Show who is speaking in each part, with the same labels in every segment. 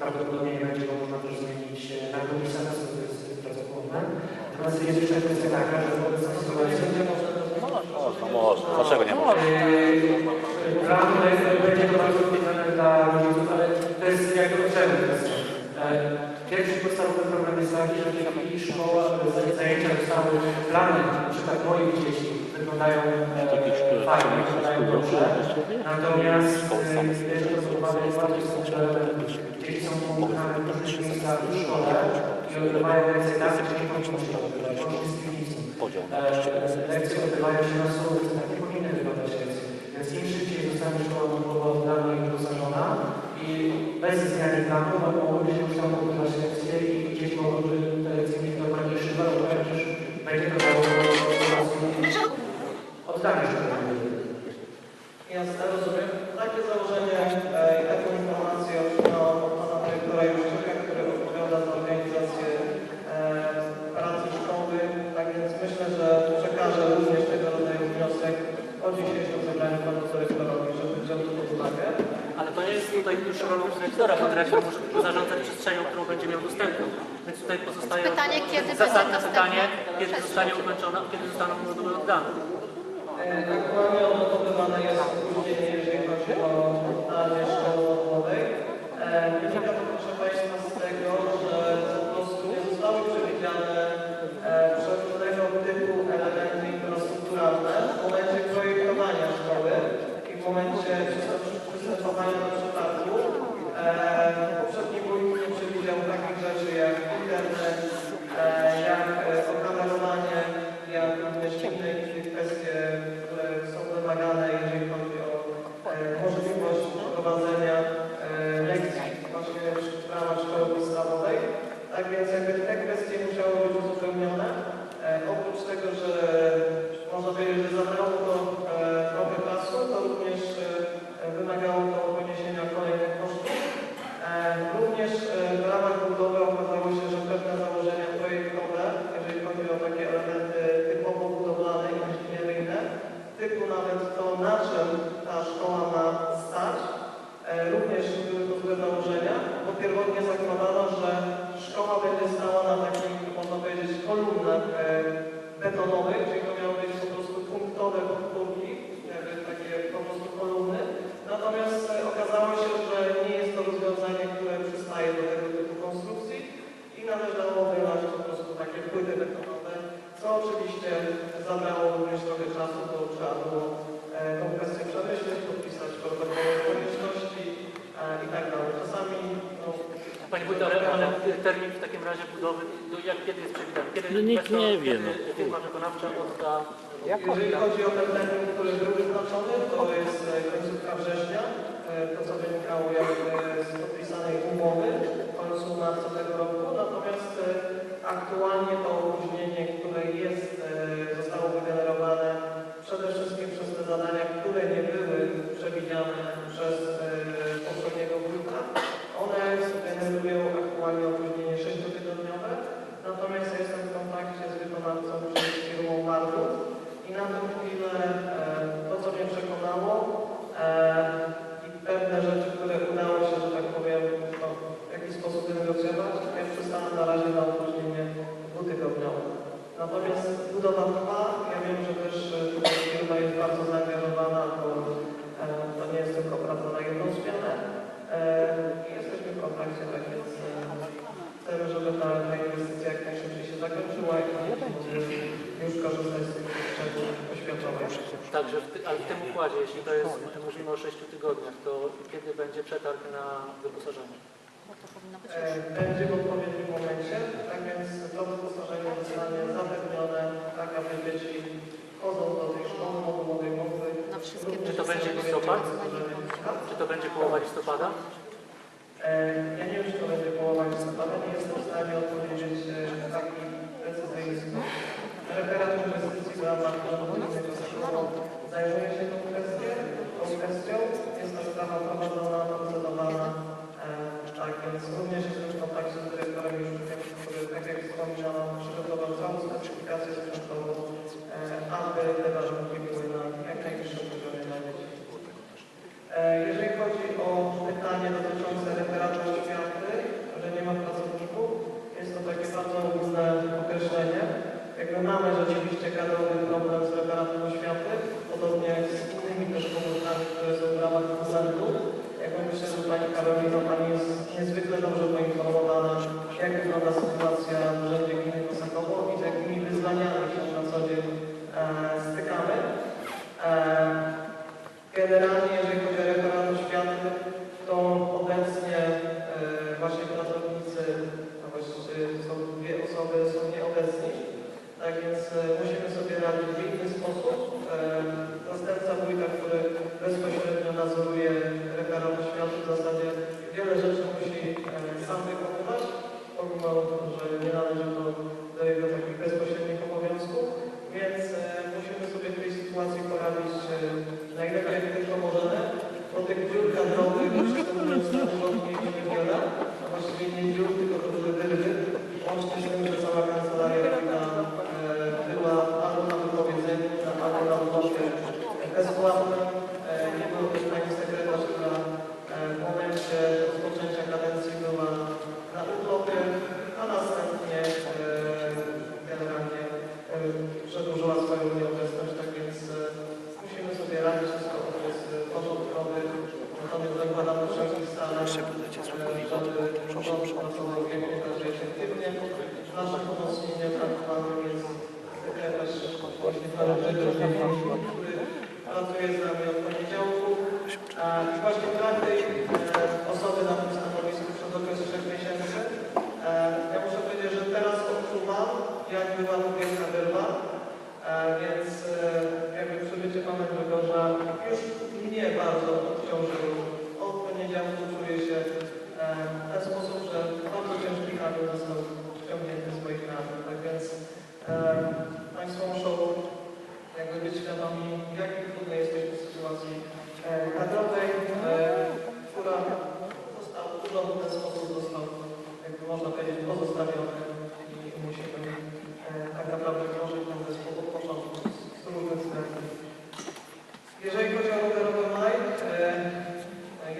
Speaker 1: prawdopodobnie nie będzie go można też zmienić e, na komisję, to jest pracochłonne. Natomiast jest jeszcze kwestia taka, że w obecnej sytuacji
Speaker 2: Można, można. Dlaczego nie można?
Speaker 1: Prawda jest, będzie to bardzo trudne dla rodziców, ale to jest jakby potrzebne. E, Pierwszy podstawowy problem jest taki, że w tej chwili szkoła, e, zajęcia zostały, plany, na przykład moich dzieci wyglądają e, fajnie, wyglądają dobrze. Natomiast e, jeżeli to jest bardzo istotne, że dzieci są pomagane w różnych miejscach w szkole i odbywają lekcje tak, że nie kończą odbywać, łącznie z piwnicą. E. Lekcje odbywają się na stołówce, tak nie powinny wyglądać lekcje. Więc im szybciej zostanie szkoła oddana i wyposażona i bez zmiany planu mogłyby się już tam odbywać lekcje i gdzieś mogłyby oddanie.
Speaker 3: Jasne, rozumiem. Takie założenie e, i taką informację otrzymałam od pana dyrektora Juszczyka, który odpowiada za organizację e, pracy szkoły. Tak więc myślę, że przekażę również tego rodzaju wniosek o dzisiejszym zebraniu panu dyrektorowi, żeby wziął to pod uwagę.
Speaker 4: Ale to nie jest tutaj już rolą dyrektora, bo dyrektor musi zarządzać przestrzenią, którą będzie miał dostępną. Więc tutaj pozostaje
Speaker 5: Pytanie, kiedy
Speaker 4: zasadne pytanie, kiedy zostanie ukończona, kiedy zostaną moduły oddane.
Speaker 3: E, Aktualnie odnotowywane jest opóźnienie, jeżeli chodzi o oddanie szkoły. Wynika to, proszę Państwa, należało wylać po prostu takie płyty betonowe, co oczywiście zabrało również trochę czasu, bo trzeba było e, tą kwestię przemyśleć, podpisać protokoły konieczności e, i tak dalej. Czasami no,
Speaker 4: Panie Wójt, ale, ale termin w takim razie budowy, do jak, kiedy jest przewidziany? Kiedy
Speaker 2: No nikt nie wie,
Speaker 4: kiedy
Speaker 2: no.
Speaker 4: Firma wykonawcza odda
Speaker 3: Jeżeli chodzi o ten termin, który był wyznaczony, to jest e, końcówka września. E, To, co wynikało jakby z podpisanej umowy w końcu marca tego roku. Natomiast aktualnie to opóźnienie, które jest,
Speaker 4: kiedy będzie przetarg na wyposażenie?
Speaker 5: Bo to powinno być
Speaker 3: E, Tak więc e, musimy sobie radzić.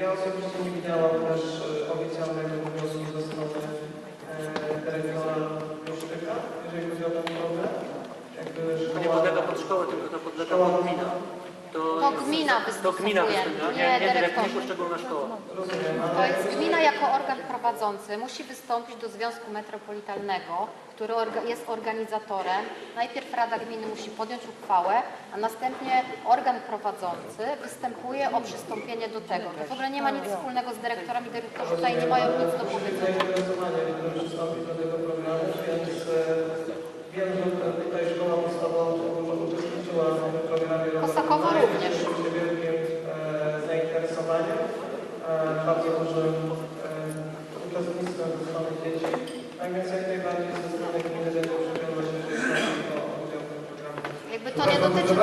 Speaker 3: Ja osobiście nie widziałam też e, oficjalnego wniosku ze strony e, dyrektora Kosztyka, jeżeli chodzi o ten problem.
Speaker 4: Nie podlega pod szkołę, tylko to podlega pod gmina to,
Speaker 5: To gmina
Speaker 4: to gmina
Speaker 5: występuje, nie,
Speaker 4: nie dyrektor, nie poszczególna no, szkoła.
Speaker 3: No,
Speaker 5: no,
Speaker 3: to
Speaker 5: jest gmina jako organ prowadzący musi wystąpić do Związku Metropolitalnego, który orga, jest organizatorem. Najpierw Rada Gminy musi podjąć uchwałę, a następnie organ prowadzący występuje o przystąpienie do tego. To w ogóle nie ma nic wspólnego z dyrektorami, dyrektorzy tutaj nie mają nic do powiedzenia.
Speaker 3: Do tego programu, więc wiem, że tutaj szkoła podstawowa uczestniczyła w
Speaker 5: również.
Speaker 3: wielkim e, zainteresowaniem, e, bardzo dużym e, uczestnictwem ze strony dzieci. Tak więc jak najbardziej ze strony gminy będę przekonać, że jest to udział w tym programie.
Speaker 5: Jakby to nie dotyczy...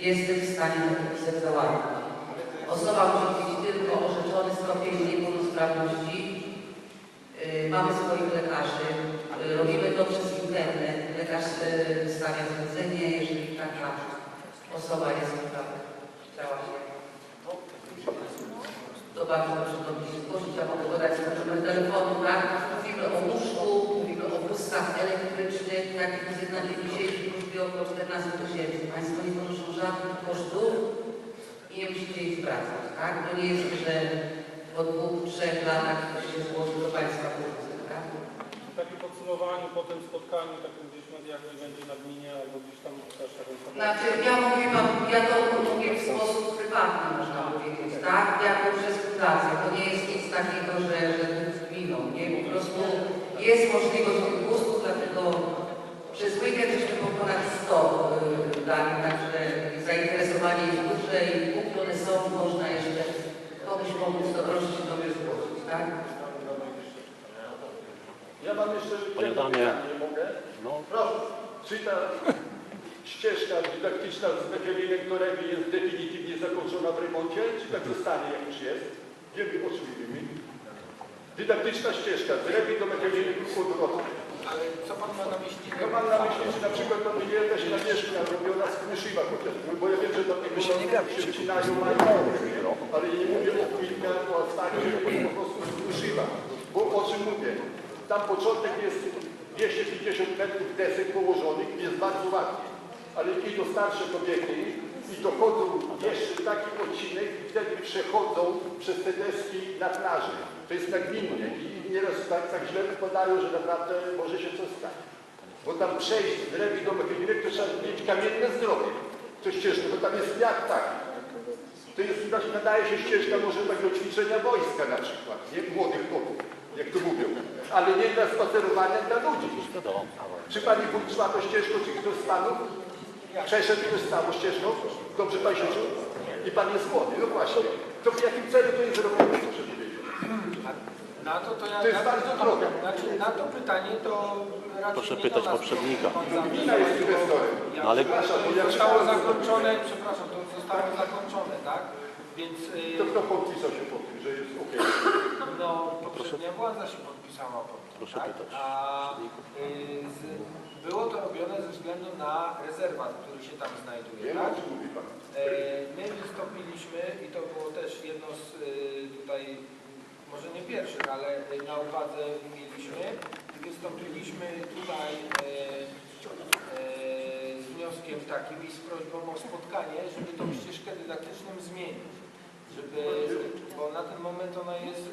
Speaker 6: jesteś w stanie taki wpisek załatwić. Osoba musi być tylko orzeczony stopień niepełnosprawności. Yy, mamy swoich lekarzy, robimy to przez internet. Lekarz yy, wystawia zlecenie, jeżeli taka osoba jest, która chciała się to bardzo proszę do mnie zgłosić, ja mogę podać numer telefonu, tak? Mówimy o łóżku, mówimy o wózkach elektrycznych, takich jest na dzień dzisiejszy około 14 tysięcy. Państwo nie ponoszą żadnych kosztów i nie musicie ich zwracać, tak? To nie jest, że po dwóch, trzech latach ktoś się złoży do Państwa pieniądze, tak?
Speaker 7: Takie podsumowanie po tym spotkaniu, takim gdzieś medialnym będzie na gminie albo gdzieś tam też taką.
Speaker 6: Znaczy, ja mówię Wam, ja to mówię w sposób prywatny, można powiedzieć, tak? Jako przez fundację. To nie jest nic takiego, że, że z gminą, nie? Po prostu jest możliwość tych dlatego przez weekend żeśmy po ponad 100 y, dali, także zainteresowanie jest duże i póki one są, można jeszcze komuś pomóc, to proszę się do mnie zgłosić, tak?
Speaker 2: Ja mam jeszcze
Speaker 8: Panie
Speaker 2: pytanie, mogę?
Speaker 8: No,
Speaker 2: Proszę, czy ta ścieżka dydaktyczna z Mechelinem do Rewi jest definitywnie zakończona w remoncie, czy tak zostanie jak już jest? Wiemy o czym mówimy. Dydaktyczna ścieżka z Rewi do Mecheliny odwrotnie.
Speaker 7: Ale co pan ma na myśli?
Speaker 2: Mam na myśli, czy na przykład to będzie jakaś nawierzchnia robiona z kruszywa chociażby, bo ja wiem, że do tego się, się wycinają mają ale nie mówię o płytkach, o asfalcie, po prostu z. Bo o czym mówię? Tam początek jest 250 metrów desek położonych, jest bardzo ładnie. Ale idą starsze kobiety i dochodzą jeszcze taki odcinek i wtedy przechodzą przez te deski na plaży. To jest nagminnie i nieraz tak, tak źle wypadają, że naprawdę może się coś stać. Bo tam przejść z drewi do Mechelinek to trzeba mieć kamienne zdrowie. To ścieżka, bo tam jest jak taki. To jest, nadaje się ścieżka może tak do ćwiczenia wojska na przykład, nie młodych chłopów, jak to mówią, ale nie dla spacerowania dla ludzi. Czy pani wójt szła tą ścieżką, czy ktoś z panów przeszedł już całą ścieżką? Dobrze pan się czuł? I pan jest młody, no właśnie. To w jakim celu to jest powiedzieć?
Speaker 7: Na to, to ja...
Speaker 2: To jest
Speaker 7: na,
Speaker 2: bardzo drogie.
Speaker 7: Znaczy, na to pytanie to raczej
Speaker 8: Proszę
Speaker 7: nie
Speaker 8: pytać
Speaker 7: do nas
Speaker 8: poprzednika.
Speaker 2: Gmina jest inwestorem.
Speaker 7: Ja
Speaker 8: No ale-
Speaker 2: ja
Speaker 7: Zostało zakończone, przepraszam, to zostało zakończone, tak? Więc
Speaker 2: To
Speaker 7: y,
Speaker 2: kto podpisał się pod tym, że jest okej?
Speaker 7: no, poprzednia władza się podpisała pod tym,
Speaker 8: Proszę
Speaker 7: tak?
Speaker 8: pytać
Speaker 7: A y, z, było to robione ze względu na rezerwat, który się tam znajduje,
Speaker 2: Wiem,
Speaker 7: tak?
Speaker 2: mówi pan.
Speaker 7: E, My wystąpiliśmy i to było też jedno z y, tutaj, może nie pierwszych, ale na uwadze mieliśmy. Wystąpiliśmy tutaj e, e, z wnioskiem takim i z prośbą o spotkanie, żeby tą ścieżkę dydaktyczną zmienić. Żeby, bo na ten moment ona jest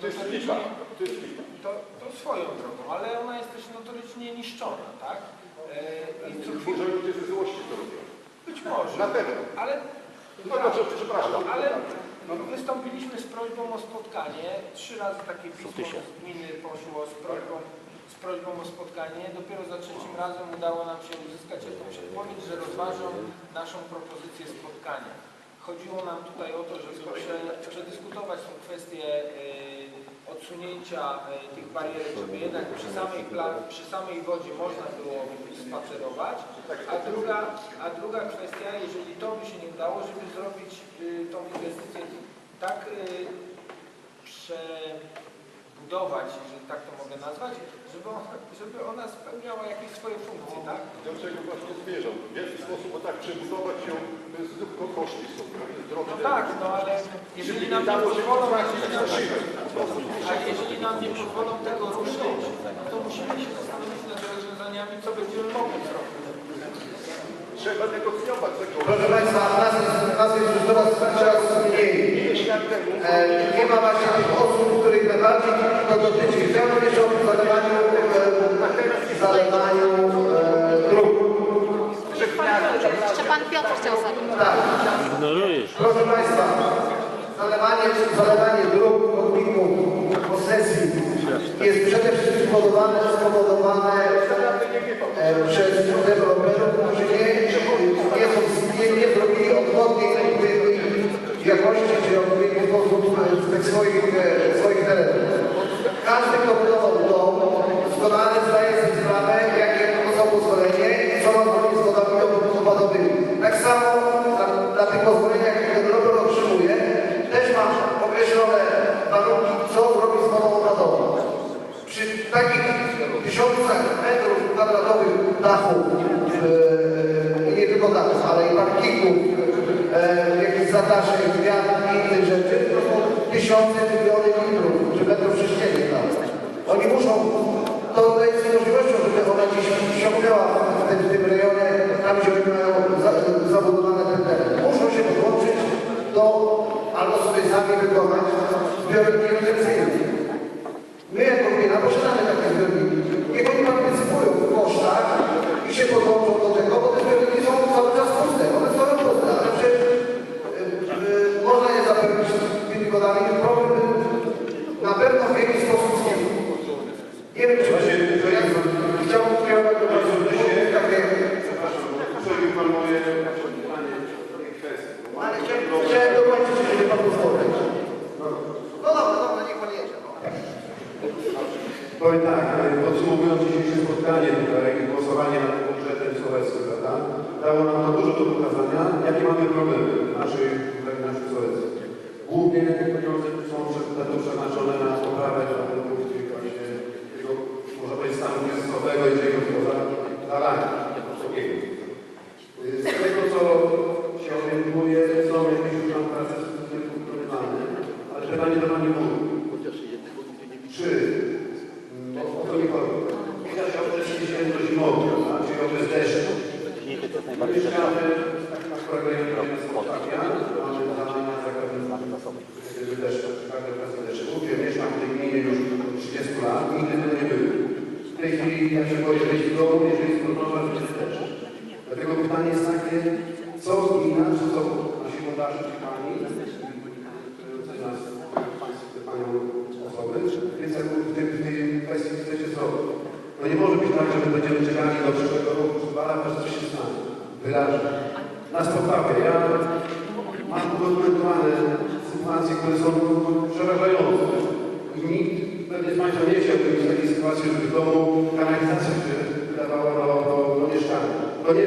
Speaker 2: To jest
Speaker 7: notorycznie-
Speaker 2: lipa, to
Speaker 7: to, swoją drogą, ale ona jest też notorycznie niszczona, tak? E, I co chwilę,
Speaker 2: ludzie ze złości to robią.
Speaker 7: być może,
Speaker 2: Na pewno.
Speaker 7: ale
Speaker 2: No dobrze, przepraszam.
Speaker 7: ale wystąpiliśmy z prośbą o spotkanie. Trzy razy takie pismo z gminy poszło z prośbą, z prośbą o spotkanie. Dopiero za trzecim razem udało nam się uzyskać jakąś odpowiedź, że rozważą naszą propozycję spotkania. Chodziło nam tutaj o to, żeby prze, przedyskutować tę kwestię e, odsunięcia e, tych barierek, żeby jednak przy samej, przy samej wodzie można było spacerować. A druga, a druga kwestia, jeżeli to by się nie udało, żeby zrobić y, tą inwestycję tak y, przebudować, że tak to mogę nazwać, żeby ona, żeby ona spełniała jakieś swoje funkcje, tak?
Speaker 2: Do czego właśnie zmierzam? W jaki sposób, bo tak przebudować ją, to jest tylko koszty są, drogi.
Speaker 7: No tak, no ale jeżeli nam nie pozwolą, a jeżeli nam nie pozwolą tego ruszyć, no to musimy się zastanowić nad rozwiązaniami, co będziemy mogli zrobić.
Speaker 2: Trzeba negocjować tego.
Speaker 9: Proszę Państwa, nas jest, nas jest już coraz, coraz mniej.
Speaker 2: Ileś lat temu
Speaker 9: E, nie ma właśnie tych Chciałbym jeszcze o zalewaniu, zalewaniu dróg.
Speaker 5: Jeszcze pan Piotr chciał zapytać.
Speaker 9: Tak.
Speaker 8: Ignorujesz.
Speaker 9: Proszę Państwa, zalewanie, zalewanie dróg, chodników, posesji jest przede wszystkim spowodowane, spowodowane e, przez deweloperów, którzy nie, nie, są, nie, nie zrobili odpowiedniej odpowiedniej jakości czy sposób e, tych swoich, e, swoich terenów. Każdy, kto budował dom, doskonale zdaje sobie sprawę, jakie to są pozwolenie i co ma zrobić z wodami opadowymi. Tak samo na, na tych pozwoleniach, jakie deweloper otrzymuje, też ma określone warunki, co zrobić z wodą opadową. Przy takich tysiącach metrów kwadratowych dachów, e, nie tylko dachów, ale i parkingów, e, jakichś zadaszek, wiatr i innych rzeczy, to są tysiące, miliony litrów, do
Speaker 10: pokazania, jakie mamy problemy w naszej, w naszym sołectwie. Głównie pieniądze są przeznaczone na poprawę tak, że my będziemy czekali do przyszłego roku, ale może coś się stanie, wydarzy. Nas poprawia. Ja mam udokumentowane sytuacje, które są przerażające. I nikt pewnie z Państwa nie chciałby mieć takiej sytuacji, żeby w domu kanalizacja się wydawała do, do, no do mieszkania. To nie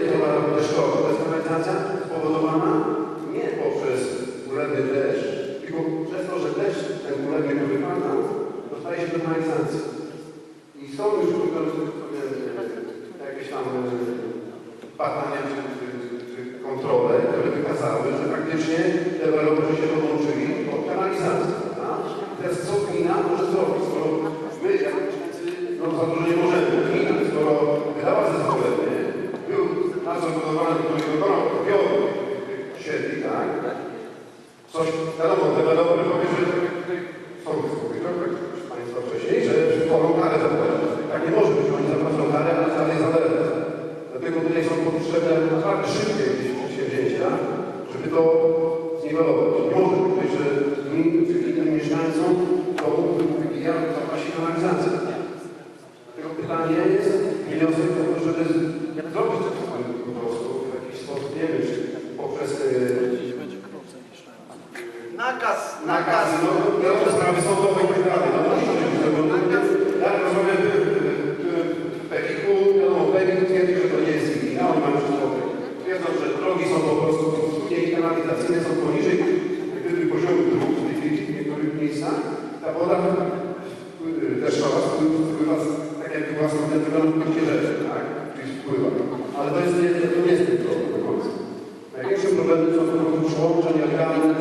Speaker 10: problemy co do przyłączeń, organy,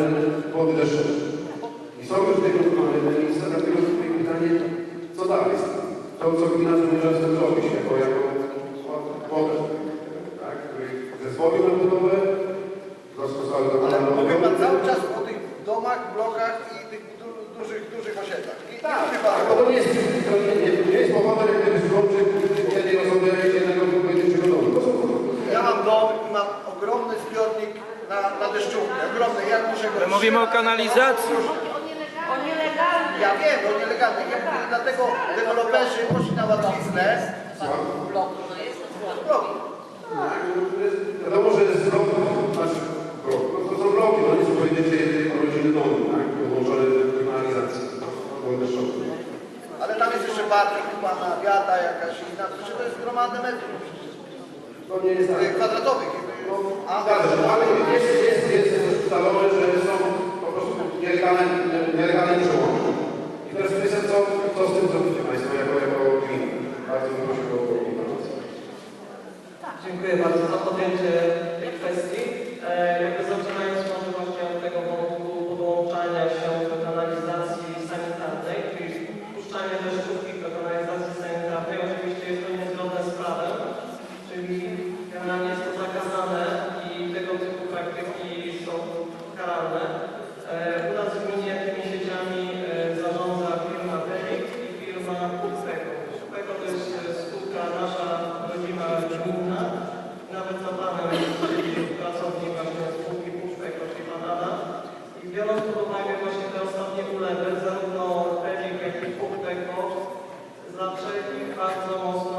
Speaker 10: wody deszczowe. I są już tego miejsca, dlatego tutaj pytanie, co dalej? To, co gmina zamierza z tym zrobić, jako, jako wodę.
Speaker 9: Mówimy o
Speaker 7: kanalizacji. O nielegalnych.
Speaker 9: Ja wiem, o nielegalnych. Ja mówię, dlatego deweloperzy poszli na łatwiznę.
Speaker 6: Blok, no jest
Speaker 10: blok. Że jest blok, nasz blok. No to są bloki, no nic pojedziecie rodziny domu, tak? Podłączone kanalizacji.
Speaker 9: Ale tam jest jeszcze parking pana wiada jakaś inna, to jest gromadne metrów.
Speaker 10: No nie jest tak.
Speaker 9: Kwadratowych.
Speaker 10: Ale jest, jest, jest ustalone, że są po prostu nielegalne, nielegalne. I teraz myślę, co, co z tym zrobicie Państwo jako, jako gmina. Bardzo proszę o informację.
Speaker 3: Tak, dziękuję bardzo za podjęcie tej kwestii. E, jakby zaczynając zaczęli bardzo mocno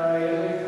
Speaker 3: uh,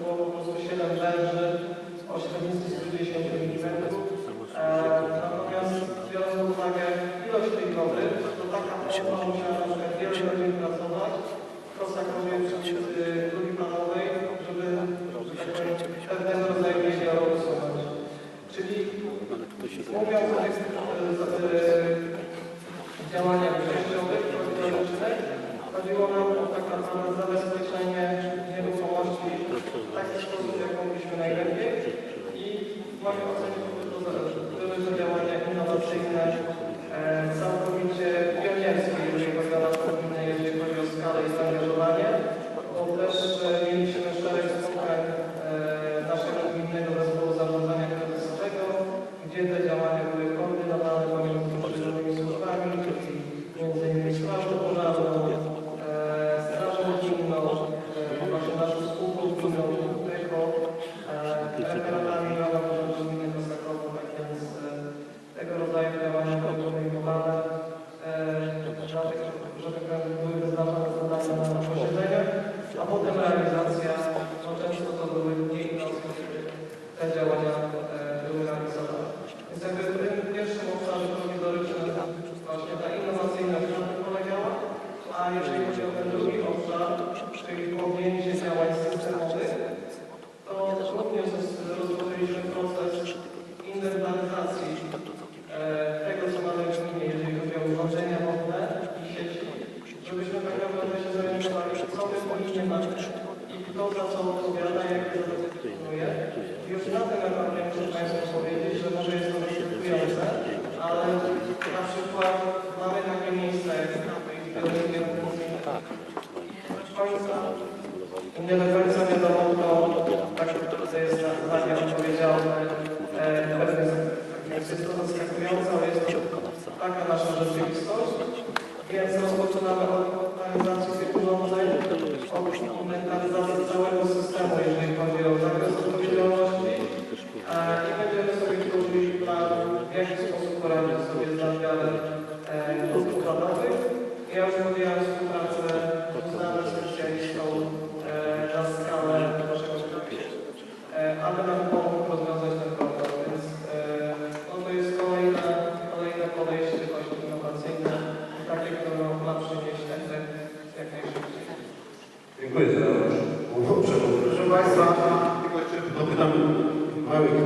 Speaker 3: było po prostu 7 węży o średnicy 110 mm. Natomiast biorąc pod uwagę ilość tej wody, to taka osoba musiała na przykład wiele godzin pracować, prosakowie drugiplanowej, y, żeby tak pewnego rodzaju niedziałę usunąć. Czyli mówiąc o tych i nie